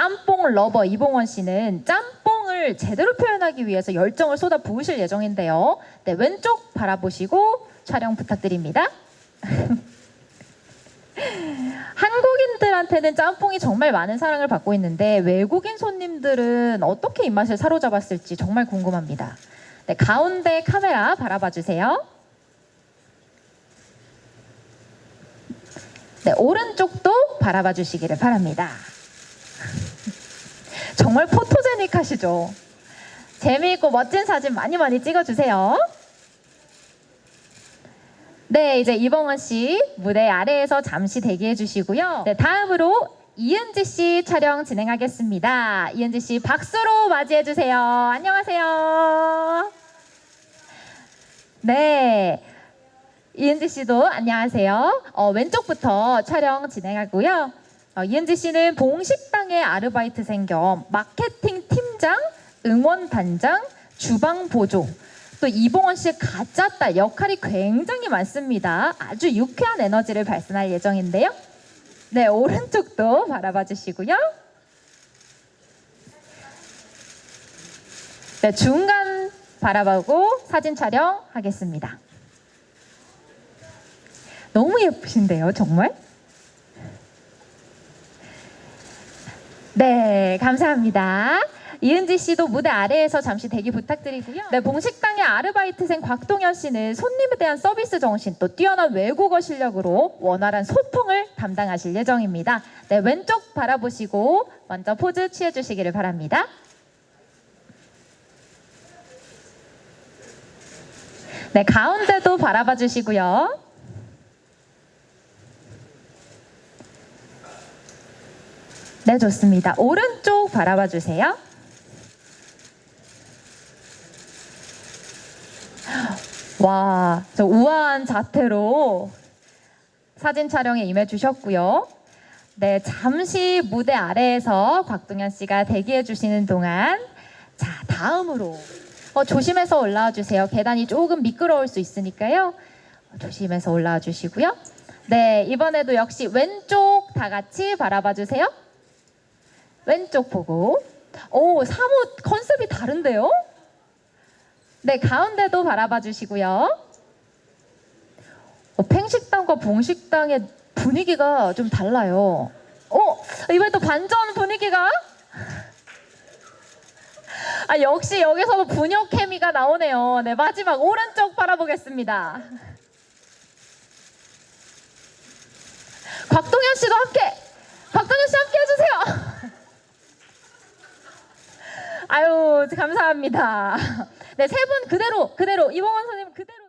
짬뽕 러버 이봉원 씨는 짬뽕을 제대로 표현하기 위해서 열정을 쏟아 부으실 예정인데요. 네, 왼쪽 바라보시고 촬영 부탁드립니다. 한국인들한테는 짬뽕이 정말 많은 사랑을 받고 있는데 외국인 손님들은 어떻게 입맛을 사로잡았을지 정말 궁금합니다. 네, 가운데 카메라 바라봐 주세요. 네, 오른쪽도 바라봐 주시기를 바랍니다. 정말 포토제닉 하시죠? 재미있고 멋진 사진 많이 많이 찍어주세요. 네, 이제 이봉원 씨 무대 아래에서 잠시 대기해 주시고요. 네, 다음으로 이은지 씨 촬영 진행하겠습니다. 이은지 씨 박수로 맞이해 주세요. 안녕하세요. 네. 이은지 씨도 안녕하세요. 어, 왼쪽부터 촬영 진행하고요. 어, 이은지 씨는 봉식당의 아르바이트생 겸 마케팅 팀장, 응원 단장, 주방 보조, 또 이봉원 씨의 가짜 딸 역할이 굉장히 많습니다. 아주 유쾌한 에너지를 발산할 예정인데요. 네, 오른쪽도 바라봐 주시고요. 네, 중간 바라보고 사진 촬영하겠습니다. 너무 예쁘신데요, 정말? 네, 감사합니다. 이은지 씨도 무대 아래에서 잠시 대기 부탁드리고요. 네, 봉식당의 아르바이트생 곽동현 씨는 손님에 대한 서비스 정신 또 뛰어난 외국어 실력으로 원활한 소통을 담당하실 예정입니다. 네, 왼쪽 바라보시고 먼저 포즈 취해 주시기를 바랍니다. 네, 가운데도 바라봐 주시고요. 네, 좋습니다. 오른쪽 바라봐 주세요. 와, 저 우아한 자태로 사진 촬영에 임해 주셨고요. 네, 잠시 무대 아래에서 곽동현 씨가 대기해 주시는 동안 자, 다음으로 어, 조심해서 올라와 주세요. 계단이 조금 미끄러울 수 있으니까요. 어, 조심해서 올라와 주시고요. 네, 이번에도 역시 왼쪽 다 같이 바라봐 주세요. 왼쪽 보고. 오, 사뭇 컨셉이 다른데요? 네, 가운데도 바라봐 주시고요. 어, 팽식당과 봉식당의 분위기가 좀 달라요. 어, 이번에 또 반전 분위기가? 아, 역시 여기서도 분역 케미가 나오네요. 네, 마지막 오른쪽 바라보겠습니다. 곽동현 씨도 함께! 곽동현 씨 함께 해주세요! 아유, 감사합니다. 네, 세 분 그대로, 그대로, 이봉원 선생님 그대로.